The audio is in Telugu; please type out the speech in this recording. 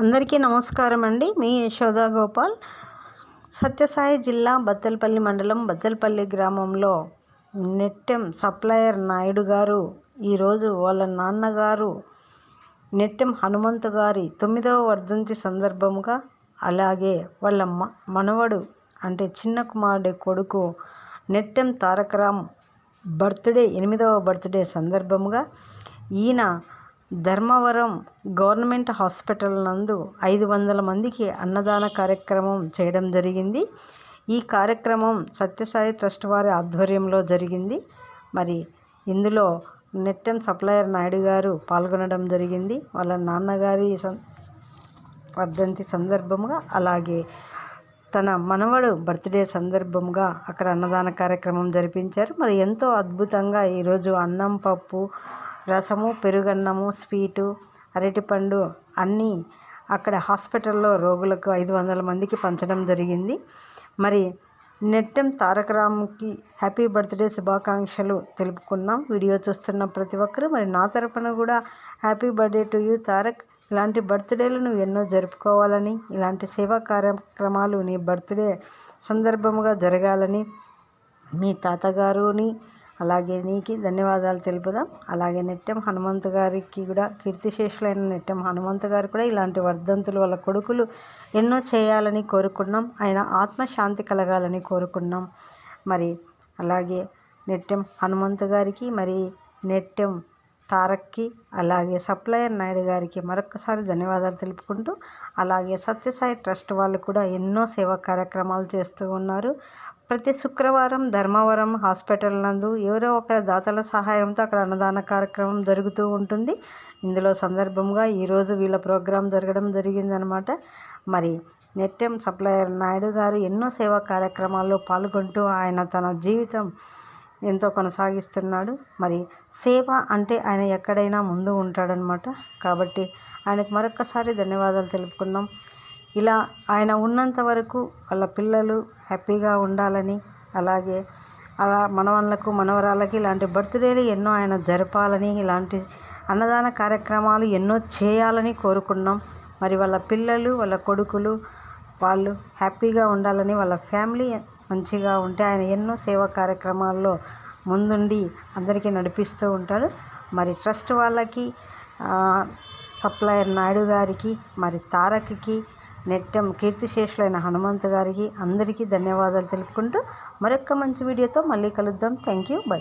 అందరికీ నమస్కారం అండి. మీ యశోదా గోపాల్. సత్యసాయి జిల్లా బత్తలపల్లి మండలం బత్తలపల్లి గ్రామంలో నెట్టెం సప్లయర్ నాయుడు గారు ఈరోజు వాళ్ళ నాన్నగారు నెట్టెం హనుమంతు గారి తొమ్మిదవ వర్ధంతి సందర్భముగా అలాగే వాళ్ళ మ మనవడు అంటే చిన్న కుమారుడి కొడుకు నెట్టెం తారకరామ్ బర్త్డే ఎనిమిదవ బర్త్డే సందర్భముగా ఈయన ధర్మవరం గవర్నమెంట్ హాస్పిటల్ నందు ఐదు వందల మందికి అన్నదాన కార్యక్రమం చేయడం జరిగింది. ఈ కార్యక్రమం సత్యసాయి ట్రస్ట్ వారి ఆధ్వర్యంలో జరిగింది. మరి ఇందులో నెట్టెం సప్లయర్ నాయుడు గారు పాల్గొనడం జరిగింది. వాళ్ళ నాన్నగారి వర్ధంతి సందర్భముగా అలాగే తన మనవడు బర్త్డే సందర్భంగా అక్కడ అన్నదాన కార్యక్రమం జరిపించారు. మరి ఎంతో అద్భుతంగా ఈరోజు అన్నం పప్పు రసము పెరుగన్నము స్వీటు అరటిపండు అన్నీ అక్కడ హాస్పిటల్లో రోగులకు ఐదు వందల మందికి పంచడం జరిగింది. మరి నెట్టెం తారక రామ్కి హ్యాపీ బర్త్డే శుభాకాంక్షలు తెలుపుకున్నాం. వీడియో చూస్తున్న ప్రతి ఒక్కరూ మరి నా తరపున కూడా happy birthday to you Tarak. ఇలాంటి బర్త్డేలు నువ్వు ఎన్నో జరుపుకోవాలని ఇలాంటి సేవా కార్యక్రమాలు నీ బర్త్డే సందర్భముగా జరగాలని మీ తాతగారుని అలాగే నీకు ధన్యవాదాలు తెలుపుదాం. అలాగే నెట్టెం హనుమంతు గారికి కూడా కీర్తిశేషులైన నెట్టెం హనుమంతు గారు కూడా ఇలాంటి వర్ధంతులు వాళ్ళ కొడుకులు ఎన్నో చేయాలని కోరుకున్నాం. ఆయన ఆత్మశాంతి కలగాలని కోరుకున్నాం. మరి అలాగే నెట్టెం హనుమంతు గారికి మరి నెట్టెం తారక్కి అలాగే సప్లయర్ నాయుడు గారికి మరొకసారి ధన్యవాదాలు తెలుపుకుంటూ అలాగే సత్యసాయి ట్రస్ట్ వాళ్ళు కూడా ఎన్నో సేవా కార్యక్రమాలు చేస్తూ ఉన్నారు. ప్రతి శుక్రవారం ధర్మవరం హాస్పిటల్ నందు ఎవరో ఒకరి దాతల సహాయంతో అక్కడ అన్నదాన కార్యక్రమం జరుగుతూ ఉంటుంది. ఇందులో సందర్భంగా ఈరోజు వీళ్ళ ప్రోగ్రాం జరగడం జరిగిందనమాట. మరి నెట్టెం సప్లయర్ నాయుడు గారు ఎన్నో సేవా కార్యక్రమాల్లో పాల్గొంటూ ఆయన తన జీవితం ఎంతో కొనసాగిస్తున్నాడు. మరి సేవ అంటే ఆయన ఎక్కడైనా ముందు ఉంటాడనమాట. కాబట్టి ఆయనకు మరొకసారి ధన్యవాదాలు తెలుపుకున్నాం. ఇలా ఆయన ఉన్నంత వరకు వాళ్ళ పిల్లలు హ్యాపీగా ఉండాలని అలాగే అలా మనవళ్ళకు మనవరాళ్ళకి ఇలాంటి బర్త్డేలు ఎన్నో ఆయన జరపాలని ఇలాంటి అన్నదాన కార్యక్రమాలు ఎన్నో చేయాలని కోరుకున్నాం. మరి వాళ్ళ పిల్లలు వాళ్ళ కొడుకులు వాళ్ళు హ్యాపీగా ఉండాలని వాళ్ళ ఫ్యామిలీ మంచిగా ఉంటే ఆయన ఎన్నో సేవా కార్యక్రమాల్లో ముందుండి అందరికీ నడిపిస్తూ ఉంటారు మరి ట్రస్ట్ వాళ్ళకి సప్లయర్ నాయుడు గారికి మరి తారక్కి నెట్టం కీర్తిశేషులైన హనుమంతు గారికి అందరికీ ధన్యవాదాలు తెలుపుకుంటూ మరొక మంచి వీడియోతో మళ్ళీ కలుద్దాం. Thank you by